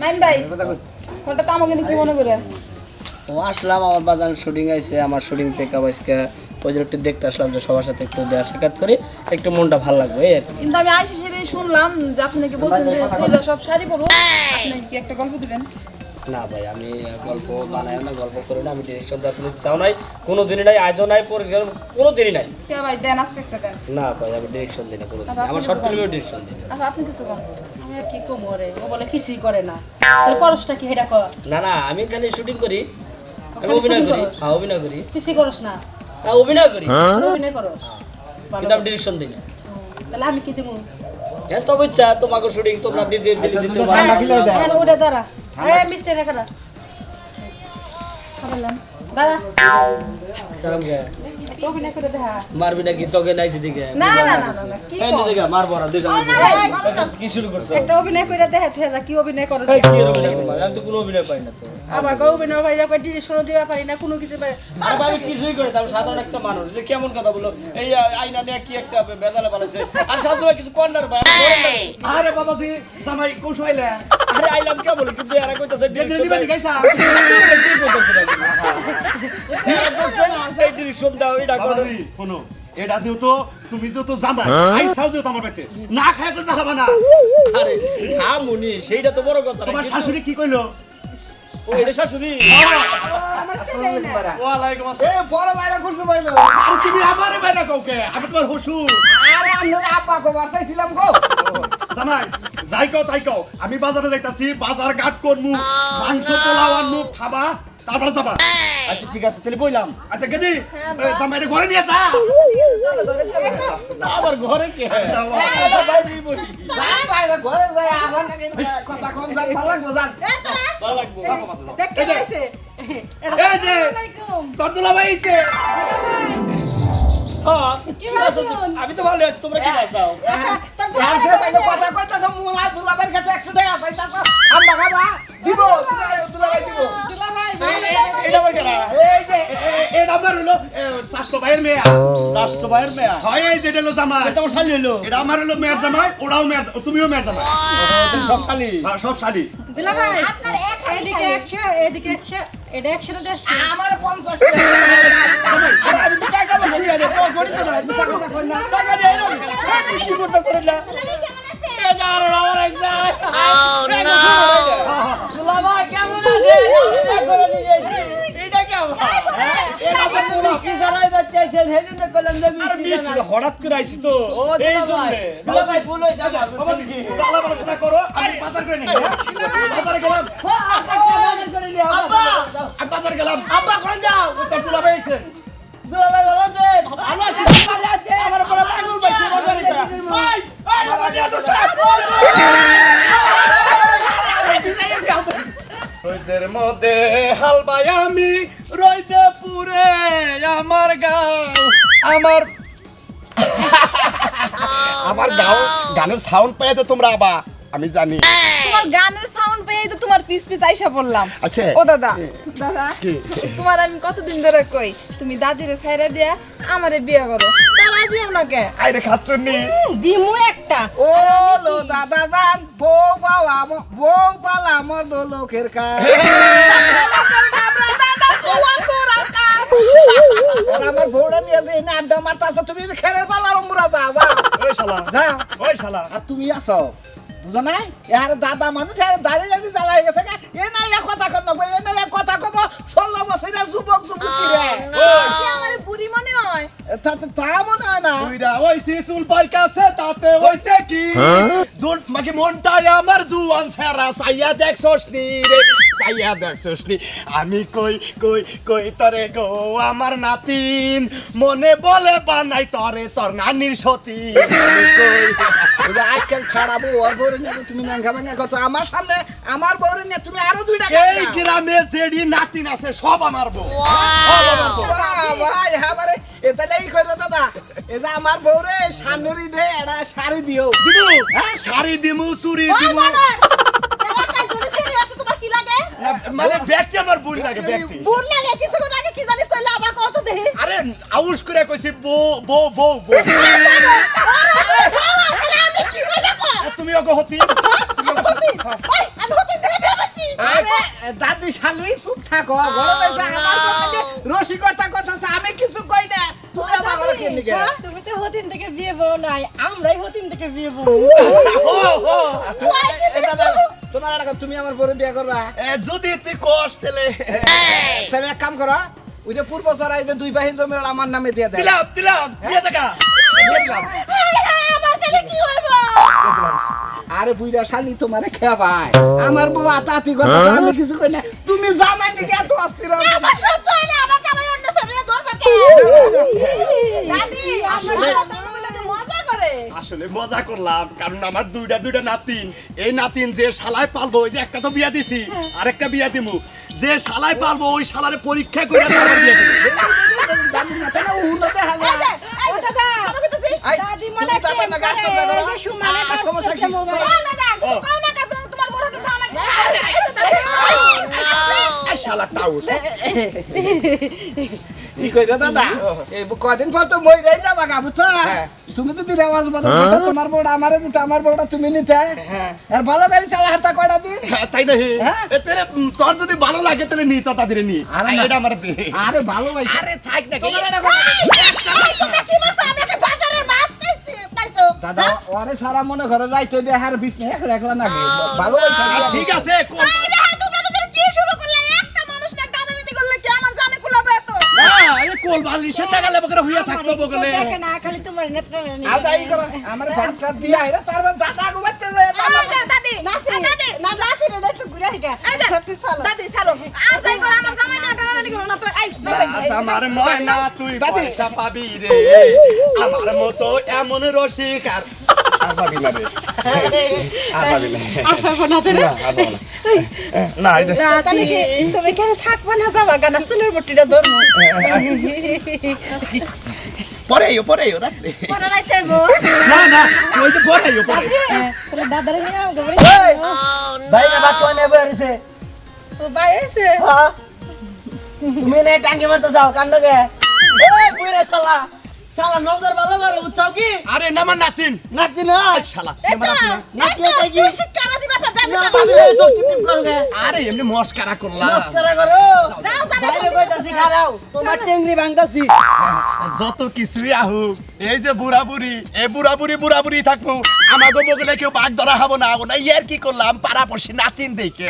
ভাই কি মনে করে ও আসলাম আমার বাজান শুটিং আইছে আমার শুটিং পেকআপ আজকে। ওই জন্য একটু দেখতে আসলাম যে সবার সাথে একটু সাক্ষাৎ করি একটু মনটা ভালো লাগবে এই আর কি। কিন্তু আমি আইসে শুনলাম যে আপনি নাকি বলছেন যে ছেলেরা সব শাড়ি পরবো আপনি কি একটা গল্প দিবেন? না ভাই আমি গল্প বানাই না গল্প করি না আমি ডিরেকশন দেওয়ার কোনো চাও নাই কোনো দিনই নাই আজও নাই পরিষ্কার কোনো দিনই নাই। কে ভাই দেন আজকে একটা দেন। না ভাই আমি ডিরেকশন দিই না কোনো দিন আমার শর্ট ফিল্মেও ডিরেকশন দিই না আচ্ছা আপনি কিছু কম আমি আর কি কমো রে ও বলে কিছুই করে না। তোর করসটা কি হেডা কর। না না আমি খালি শুটিং করি। আমি অভিনয় করি। হ্যাঁ অভিনয় করি। কিছুই করস না? হ্যাঁ অভিনয় করি। অভিনয় করস? কিন্তু আমি ডিরেকশন দিই না। তাহলে আমি কি দেবো হ্যাঁ ইচ্ছা? তোমাকে শুটিং তোমরা দিতে দিতে দিতে হ্যাঁ ওটা দাঁড়া। এ মিস্টার এখানে খাবেন দাঁড়া। মারবি নাকি? তোকে নাইছি দিকে না না না না কি দিকে মার বড় দুইটা না, না। কি শুরু করছ? একটা অভিনয় করে দেখা তুই যা কি অভিনয় এই কি অভিনয় করব? আমি তো কোনো অভিনয় পাই না তো। আবার কেউ অভিনয় পারি না ডিরেকশনও দিবা পারি না কোনো কিছু পারি আর আমি কিছুই করে আমি সাধারণ একটা মানুষ এটা কেমন কথা বলো এই আইনা নিয়ে কি একটা বেজালে বানাচ্ছে আর সাধারণ কিছু কর্নার ভাই। আরে বাবাজি জামাই কোন শোয়াইলে আরে আইলাম কে কিন্তু এরা কইতাছে বেদরে দিবা নি কি কইতাছে এরা বলছে এই ডিরেকশন দাও এটা করো শোনো এটা যেহেতু তুমি যেহেতু জামাই আইসাও যেহেতু আমার বাড়িতে না খায় তো যাবা না। আরে হ্যাঁ মুনি সেইটা তো বড় কথা। তোমার শাশুড়ি কি কইলো? ও এটা শাশুড়ি। আমার ছেলে না ওয়ালাইকুম আসসালাম। এ বড় ভাইরা খুশি পাইলো। তুমি আমারে বাইরে কাউকে? আমি তোমার শ্বশুর। আরে আপা কো বাসাইছিলাম গো। যাই কও তাই কও আমি বাজারে যাইতাছি বাজার ঘাট করমু মাংস পোলাও আনমু খাবা তারপরে যাবা। আচ্ছা ঠিক আছে তাহলে বইলাম। আচ্ছা কেদি জামাইরে ঘরে নিয়ে যা। আবার ঘরে কে? বাইরে বসি। যাই বাইরে ঘরে যাই আমার নাকি কথা কম জান ভালো লাগবো জান ভালো লাগবে। দেখতে এই এই যে। তোর দুলাভাই আইছে হ্যাঁ কি আছো তুমি? আমি তো ভালো আছি তোমরা কি আছো আচ্ছা, তো। কথা কইতাছ মুলা দুলাবের কাছে 100 টাকা চাইতাছ ঠান্ডা খাবা। দিব দুলাবাই দিব। হয় তুমিও মেয়ের জামাই। সব শালি। হ্যাঁ, সব শালি। দিলা ভাই এদিকে একশো এদিকে একশো এটা একশো দেড়শো আমার 50 আমি তো টাকা বলে দিয়ে তো করি তো না টাকা দিয়ে এলো কি করতেছ রে না এটা এটা হঠাৎ করে আইছি তো এই জন্য দুলাবাই ভুল হইছে বাবা দেখি আলাপ আলোচনা করো আমি বাজার করে নিই হ্যাঁ? বাজারে গেলাম আব্বা আমি বাজার গেলাম। আব্বা কোন যাও। তোর ভালো আছে। আমার বড় পাগল পাইছে রইদের মধ্যে হালবাই আমি রইতে পুরে আমার গাও আমার আমার গাও গানের সাউন্ড পেয়ে তো তোমরা আবা আমি জানি। তোমার গানের সাউন্ড পেয়ে তো তোমার পিস পিস আইসা পড়লাম। আচ্ছা। ও দাদা দাদা তোমার আমি কতদিন ধরে কই? তুমি দাদিরে ছাইরা দিয়া আমারে বিয়ে করো। তার আজিও না কে? আইরে খাচ্ছনি। দিমু একটা। ও লো দাদা জান বউ পাওয়া বউ পালা আমার দো লোকের কাজ। আমার বউটা নিয়ে যে এনে আড্ডা মারতাছ তুমি খেরের পালার মুরা যা যা ওই শালা। যা ওই শালা। আর তুমি আছো বুঝো নাই? এর দাদা মানুষ এর দাঁড়িয়ে দাঁড়িয়ে জ্বালাই গেছে গা। এ না এক কথা কর নব এ না কথা কব। ষোলো বছরের যুবক যুবতী রে। কি আমারে বুড়ি মনে হয়? তা তা- তা মনে হয় না। বুইরা ওইছি চুল পাইকাছে তাতে হইছে কি? জুন মাকে মনটাই সেরা সাইয়া দেখছস নি রে সাইয়া দেখছস নি আমি কই কই কই তরে গো আমার নাতিন? মনে বলে বানাই তরে তোর নানির সতী আজকাল খারাপ? ওর বউরে নিয়ে তুমি নাঙ্গা ভাঙ্গা করছ। আমার সামনে আমার বউরে নিয়ে তুমি আরও দুইটা এই গ্রামে যেডি নাতিন আছে সব আমার বউ। ভাই হ্যাঁ বারে এটা এই করবে দাদা যে আমার বউরে সামনের ঈদে একটা শাড়ি দিও। দিমু হ্যাঁ? শাড়ি দিমু চুরি দিমু এলাকায় জোরে ছেড়ে আছে তোমার কি লাগে মানে ব্যক্তি আমার বুড়ি লাগে ব্যক্তি। বুড় লাগে কিছুক্ষণ আগে কি জানি কইলে আবার কত দেহি আরে আউস করে কইছি বউ বউ বউ বউ। আমি কি কইলে কো তুমি ওকে হতি? তুমি ওকে- হতি। ওই আমি হতি দেখে বিয়ে আরে দাদি শালি চুপ থাকো। গরমে যা আমার কথা রসিকতা করতেছে আমি কিছু কই না। তুমি নিগে তুমি তো হতিন থেকে বিয়ে বউ নাই আমরাই হতিন থেকে বিয়ে বউ। ও ও তোমার একটা তুমি আমার পরে বিয়ে করবা? এ, যদি তুই কস তাহলে। তাহলে এক কাম করো ওই যে পূর্ব চড়াই যে দুই বাহির জমি আমার নামে দিয়ে দেয়। দিলাম দিলাম জায়গা। দিয়ে দিলাম। আমার তাহলে কি হইব? আরে বুইরা শালি তোমারে খেয়া ভাই আমার বউ আতাতি কথা আমি কিছু কই না। তুমি জামাই নাকি এত অস্থির হও। মজা করলাম কারণ আমার দুইটা দুইটা নাতিন। এই নাতিন যে শালায় পালবো ওই যে একটা তো বিয়া দিছি আরেকটা বিয়া দিমু। যে শালায় পালবো ওই শালারে পরীক্ষা করে তারপর বিয়া মনে শালা টাউস। কি কইরা দাদা? এই কদিন পর তো মই রাই যাবা গা বুঝছ? হ্যাঁ। তুমি তো দিলে আওয়াজ বদল দিতে তোমার বউটা আমারে দিতে আমার বউটা তুমি নিতে। আর ভালো গাড়ি চালা হারতা কয়টা দিন হ্যাঁ, তাই না হ্যাঁ? এ তাহলে তোর যদি ভালো লাগে তাহলে নি তো তাদের নি। আরে এটা আমার দে। আরে ভালো ভাই আরে থাক না তোমার এটা তোমরা কি মারছো? আমি একটা বাজারে মাছ পাইছি পাইছো? দাদা ওরে সারা মনে ঘরে যাইতে বিহার বিছনে একলা একলা না ভালো ভাই ঠিক আছে কোন- এই বালিশের টাকালে বকরে হইয়া থাকতো বকলে। দেখে না খালি তোমার নেত্র আও যাই করো আমার ভাত খাত দিয়া আইরা তারপর দাদা গুবাইতে যায় এই দাদি নাতি দাদি। না নাতি রে একটু ঘুরে আইগা এই যে দাদি ছাড়ো। আর যাই করে আমার জামাই না টানাটানি করো না তো এই আমার ময়না তুই পয়সা পাবি রে। আমার মতো এমন রসিক আর পাবি না রে আর পাবি না আশা ফোনাতে না, আর পাবো না। না এই তাহলে কি তুমি কেন থাকবা না যাবা? গানা চুলের মুটিটা ধরবো পরে আইও পরে আইও রাত্রে। পরে রাইতে না না ওই যে পরে আইও পরে। তাহলে দাদারে নিয়ে আমাকে বাড়ি ভাই না ভাত কোনে বইছে ও ভাই এসে তুমি নে টাঙ্কি মারতে যাও কান্ড গে। এই বুইরা শালা। শালা নজর ভালো করে কি? আরে না আমার নাতিন। নাতি না শালা এটা নাতি এটা এটা কি? দিবা আরে এমনি মস্কারা করলাম। নমস্কার করো। যাও যাবে বাইরে কইতাছি খারাও। তোমার টেংরি ভাঙতাছি। যত কিছুই আহুক এই যে বুড়া বুড়ি এই বুড়া বুড়ি বুড়া বুড়ি থাকব। আমাকে বগলে কেউ বাঘ ধরা হব না হব না ইয়ার কি করলাম? পাড়া পড়ছি নাতিন দেখে।